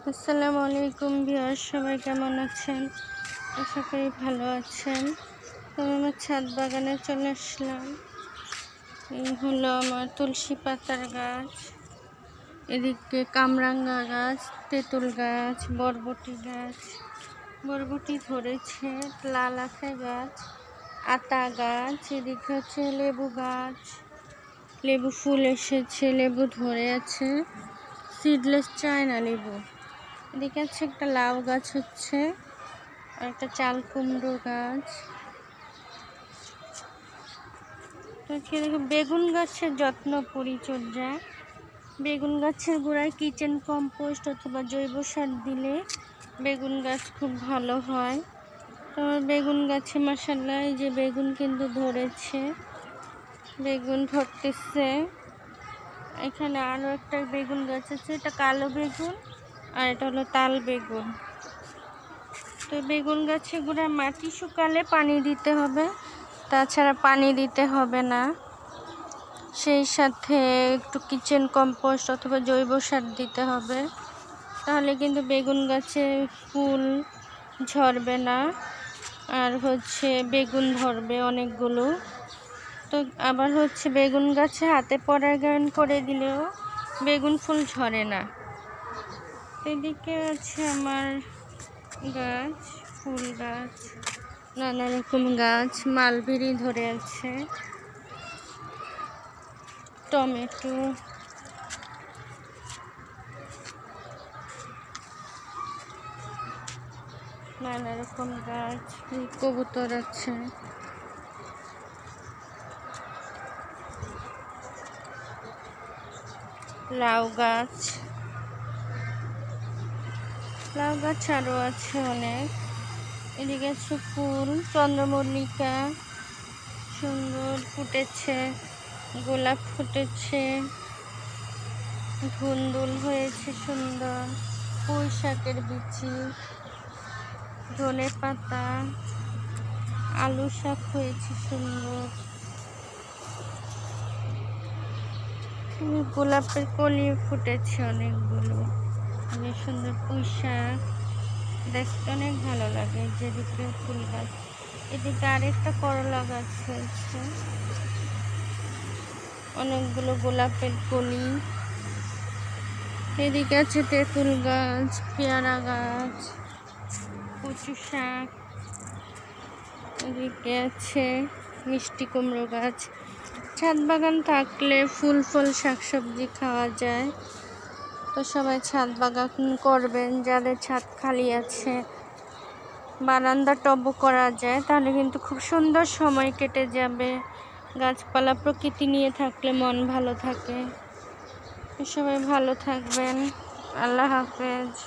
আসসালামু আলাইকুম বিহার সবাই কেমন আছেন? আশা করি ভালো আছেন। আমি আমার ছাদ বাগানে চলে আসলাম। এই হলো আমার তুলসী পাতার গাছ, এদিকে কামরাঙ্গা গাছ, তেঁতুল গাছ, বরবটি গাছ। বরবটি ধরেছে, লাল আখা গাছ, আতা গাছ, এদিকে হচ্ছে লেবু গাছ। লেবু ফুল এসেছে, লেবু ধরে আছে। সিডলেস চায়না লেবু। এদিকে আছে একটা লাউ গাছ হচ্ছে আর একটা চাল কুমড়ো গাছ। বেগুন গাছের যত্ন পরিচর্যা। বেগুন গাছের গোড়ায় কিচেন কম্পোস্ট অথবা জৈব সার দিলে বেগুন গাছ খুব ভালো হয়। তো বেগুন গাছে মাসাল্লাহ এই যে বেগুন কিন্তু ধরেছে, বেগুন ধরতেছে। এখানে আরও একটা বেগুন গাছ আছে, এটা কালো বেগুন। আর এটা হলো তাল বেগুন। তো বেগুন গাছে গোড়ায় মাটি শুকালে পানি দিতে হবে, তাছাড়া পানি দিতে হবে না। সেই সাথে একটু কিচেন কম্পোস্ট অথবা জৈব সার দিতে হবে, তাহলে কিন্তু বেগুন গাছে ফুল ঝরবে না। আর হচ্ছে বেগুন ধরবে অনেকগুলো। তো আবার হচ্ছে বেগুন গাছে হাতে পরাগায়ন করে দিলেও বেগুন ফুল ঝরে না। এদিকে আছে আমার গাছ, ফুল গাছ, নানা রকম গাছ, মালবেরি ধরে আছে, টমেটো, নানা রকম গাছ, কবুতর আছে। লাউ গাছ। লাউ গাছ আরও আছে অনেক। এদিকে আছে ফুল, চন্দ্রমল্লিকা, সুন্দর ফুটেছে, গোলাপ ফুটেছে, ধুন্দুল হয়েছে সুন্দর পুঁই শাকের বিচি ধনে পাতা আলু শাক হয়েছে সুন্দর। গোলাপের কলি ফুটেছে অনেকগুলো। অনেক সুন্দর পুঁই শাক দেখতে অনেক ভালো লাগে যেদিকে ফুল গাছ এদিকে আরেকটা করলা গাছ হয়েছে অনেকগুলো গোলাপের কলি। এদিকে আছে তেঁতুল গাছ, পেয়ারা গাছ, কচু শাক। এদিকে আছে মিষ্টি কুমড়ো গাছ। ছাদ বাগান থাকলে ফুল ফল, শাকসবজি খাওয়া যায়। তো সবাই ছাদ বাগান করবেন, যাদের ছাদ খালি আছে। বারান্দা টবও করা যায়, তাহলে কিন্তু খুব সুন্দর সময় কেটে যাবে। গাছপালা প্রকৃতি নিয়ে থাকলে মন ভালো থাকে। সবাই ভালো থাকবেন। আল্লাহ হাফেজ।